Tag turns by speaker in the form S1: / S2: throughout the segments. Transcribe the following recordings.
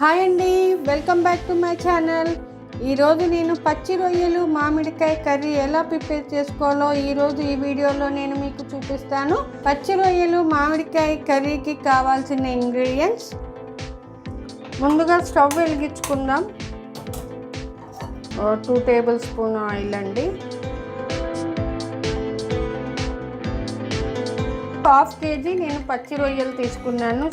S1: Hi అండి welcome back to my channel. ఈరోజు నేను పచ్చి రొయ్యలు మామిడికాయ కర్రీ ఎలా ప్రిపేర్ చేసుకోవాలో ఈరోజు ఈ వీడియోలో నేను మీకు చూపిస్తాను. పచ్చి రొయ్యలు మామిడికాయ కర్రీకి కావాల్సిన ఇంగ్రీడియంట్స్ ముందుగా స్టవ్ వెలిగించుకుందాం. టూ టేబుల్ స్పూన్ ఆయిల్ అండి. హాఫ్ కేజీ నేను పచ్చి రొయ్యలు తీసుకున్నాను.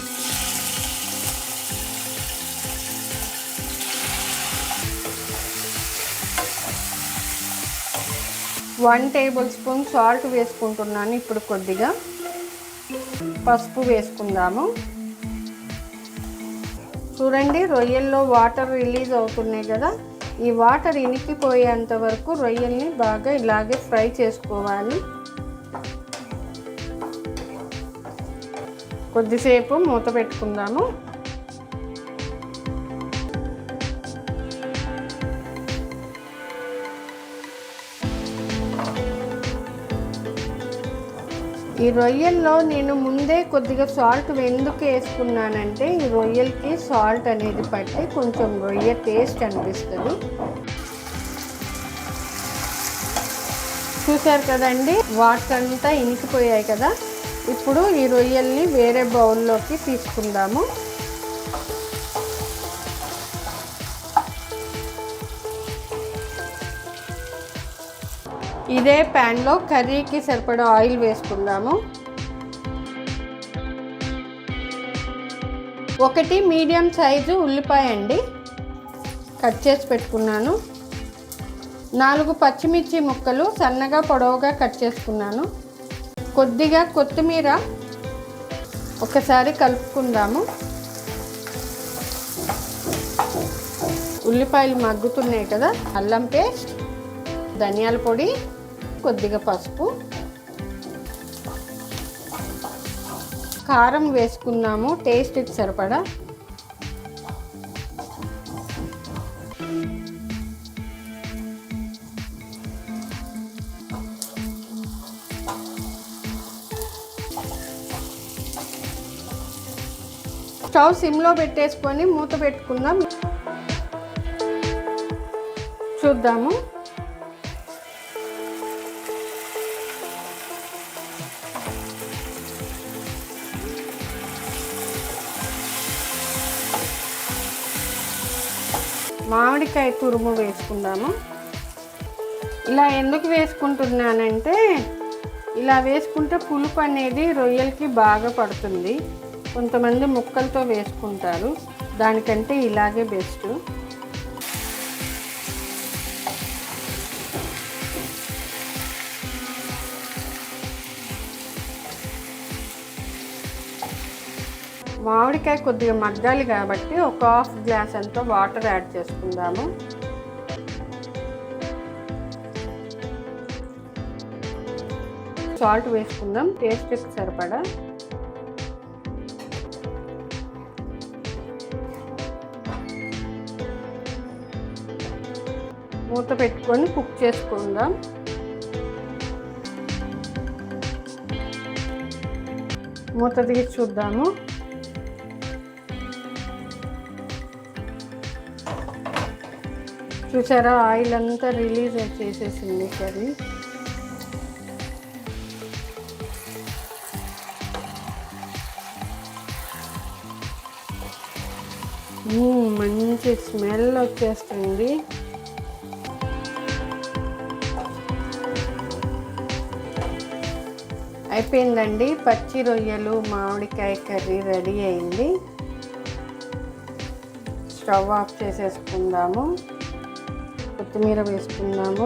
S1: వన్ టేబుల్ స్పూన్ సాల్ట్ వేసుకుంటున్నాను ఇప్పుడు కొద్దిగా. పసుపు వేసుకుందాము. చూడండి రొయ్యల్లో వాటర్ రిలీజ్ అవుతున్నాయి కదా. ఈ వాటర్ ఇనికిపోయేంత వరకు రొయ్యల్ని బాగా ఇలాగే ఫ్రై చేసుకోవాలి. కొద్దిసేపు మూత పెట్టుకుందాము. ఈ రొయ్యల్లో నేను ముందే కొద్దిగా సాల్ట్ ఎందుకు వేసుకున్నానంటే ఈ రొయ్యలకి సాల్ట్ అనేది పట్టి కొంచెం రొయ్య టేస్ట్ అనిపిస్తుంది. చూసారు కదండి వాటర్ అంతా ఇనికిపోయాయి కదా. ఇప్పుడు ఈ రొయ్యల్ని వేరే బౌల్లోకి తీసుకుందాము. ఇదే ప్యాన్లో కర్రీకి సరిపడా ఆయిల్ వేసుకుందాము. ఒకటి మీడియం సైజు ఉల్లిపాయ అండి. కట్ చేసి పెట్టుకున్నాను. నాలుగు పచ్చిమిర్చి ముక్కలు సన్నగా పొడవుగా కట్ చేసుకున్నాను. కొద్దిగా కొత్తిమీర ఒకసారి కలుపుకుందాము. ఉల్లిపాయలు మగ్గుతున్నాయి కదా అల్లం పేస్ట్. ధనియాల పొడి కొద్దిగా పసుపు. కారం వేసుకున్నాము టేస్ట్కి సరిపడా. స్టవ్ సిమ్లో పెట్టేసుకొని మూత పెట్టుకుందాం. చూద్దాము. మామిడికాయ తురుము వేసుకుందాము. ఇలా ఎందుకు వేసుకుంటున్నానంటే ఇలా వేసుకుంటే పులుపు అనేది రొయ్యలకి బాగా పడుతుంది. కొంతమంది ముక్కలతో వేసుకుంటారు. దానికంటే ఇలాగే బెస్ట్. మామిడికాయ కొద్దిగా మగ్గాలి కాబట్టి ఒక హాఫ్ గ్లాస్ అంతా వాటర్ యాడ్ చేసుకుందాము. సాల్ట్ వేసుకుందాం టేస్ట్కి సరిపడా. మూత పెట్టుకొని కుక్ చేసుకుందాం. మూత తీసి చూద్దాము. చూసారా ఆయిల్ అంతా రిలీజ్ చేసేసింది కర్రీ. మంచి స్మెల్ వచ్చేస్తుంది. అయిపోయిందండి పచ్చి రొయ్యలు మామిడికాయ కర్రీ రెడీ అయింది. స్టవ్ ఆఫ్ చేసేసుకుందాము. కొత్తిమీర వేసుకుందాము.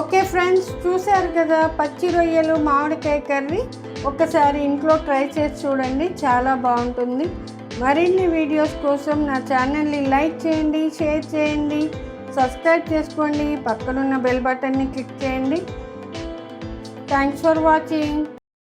S1: ఓకే ఫ్రెండ్స్ చూశారు కదా పచ్చి రొయ్యలు మామిడికాయ కర్రీ. ఒకసారి ఇంట్లో ట్రై చేసి చూడండి చాలా బాగుంటుంది. మరిన్ని వీడియోస్ కోసం నా ఛానల్ని లైక్ చేయండి షేర్ చేయండి సబ్స్క్రైబ్ చేసుకోండి పక్కనున్న బెల్ బటన్ని క్లిక్ చేయండి. Thanks for watching